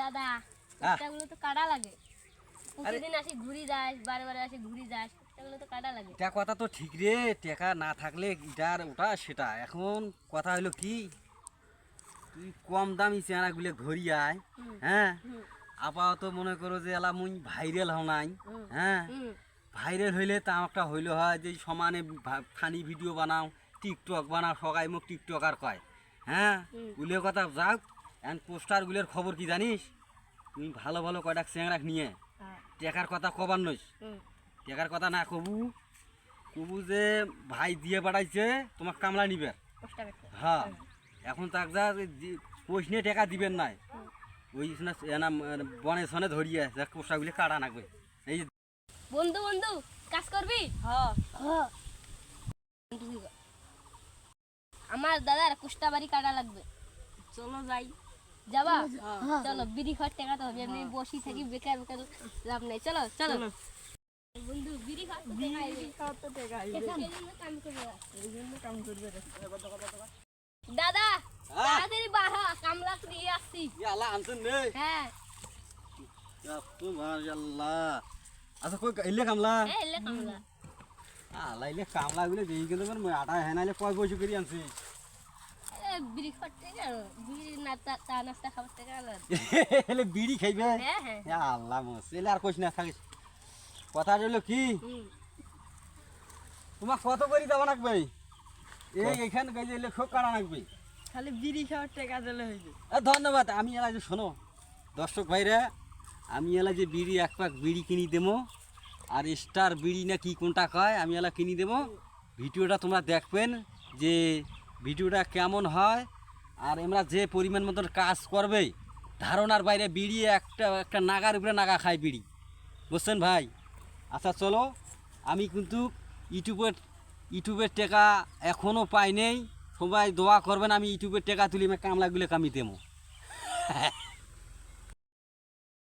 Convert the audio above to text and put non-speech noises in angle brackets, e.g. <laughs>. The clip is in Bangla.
দাদা হ্যাঁ। তো কাটা লাগে। প্রতিদিন আসি ঘুরি যাস বারে বারে আসি ঘুরি যাস কুত্তাগুলো তো কাটা লাগে। টা কথা তো ঠিক রে টাকা না থাকলে এটার ওটা সেটা। এখন কথা হলো কি? তুই কম দামি চেহারাগুলো ঘুরি আয়। হ্যাঁ? আপাতত মনে করো যে এলা মুই ভাইরাল হও নাই হ্যাঁ? ভাইরাল হইলে তা একটা হইলে হয় যে সমানে ফানি ভিডিও বানাও টিকটক বানাও সবাই মুখ টিকটকার কয় হ্যাঁ। উলে কথা যাক এখন পোস্টারগুলোর খবর কি জানিস? তুই ভালো ভালো কয়টা চেংড়াক নিয়ে। হ্যাঁ, টেকার কথা কবার নইস। টেকার কথা না কবু। কবু যে ভাই দিয়ে পাঠাইছে তোমার কামলা নিবে। হ্যাঁ। এখন তাক যা পয়স নিয়ে টাকা দিবেন নাই। ওই না এনা বনে সনে ধরিয়ে যা পোস্টারগুলি কাটা নাকবে। এই বন্ধু বন্ধু কাজ করবি? হ্যাঁ। আমার দাদার কুষ্টা বাড়ি কাটা লাগবে। চলো যাই। যাবা? হ্যাঁ। চলো বিড়ি খাওয়ার টাকা তো হবে। এমনি বসি থাকি বেকার বেকার লাভ নাই। চলো চলো। চলো। বন্ধু বিড়ি খাওয়ার তো টাকা আইবে। খাওয়ার তো টাকা আইবে। এই জন্য কাম করবে এই জন্য কাম করবে দাদা হ্যাঁ? তাড়াতাড়ি বাহা কামলা দিয়ে আসছি। আল্লাহ আনছেন রে। হ্যাঁ। আল্লাহ আচ্ছা কই এলে কামলা? হ্যাঁ এলে কামলা। আল্লাহ এলে কামলা গুলো আমার আটা হ্যাঁ নাইলে কয় পয়সা করে আনছি? বিড়ি খাওয়ার টাকা বিড়ি না চা নাস্তা খাবার টাকা এলে বিড়ি খাইবে? হ্যাঁ হ্যাঁ। আল্লাহ মস এলে আর কইস না থাকিস। কথা রইল কি? তোমার কত করে দেওয়া লাগবে? এই এখান গাইলে এলে খুব কাটা লাগবে। খালি বিড়ি খাওয়ার টাকা দিলে হইবে। ধন্যবাদ। আমি এলা যে শোনো দর্শক ভাইরা আমি এলা যে বিড়ি এক পাক বিড়ি কিনি দেবো আর স্টার বিড়ি না কি কোনটা কয় আমি এলা কিনি দেবো ভিডিওটা তোমরা দেখবেন যে ভিডিওটা কেমন হয়? আর আমরা যে পরিমাণ মতন কাজ করবে, ধারণার বাইরে বিড়ি একটা একটা নাগার উপরে নাগা খায় বিড়ি। বুঝছেন ভাই? আচ্ছা চলো, আমি কিন্তু ইউটিউবের ইউটিউবের টেকা এখনও পাই নেই। সবাই দোয়া করবেন, আমি ইউটিউবের টেকা তুলি, আমি কামলাগুলো কামি দেবো। <laughs>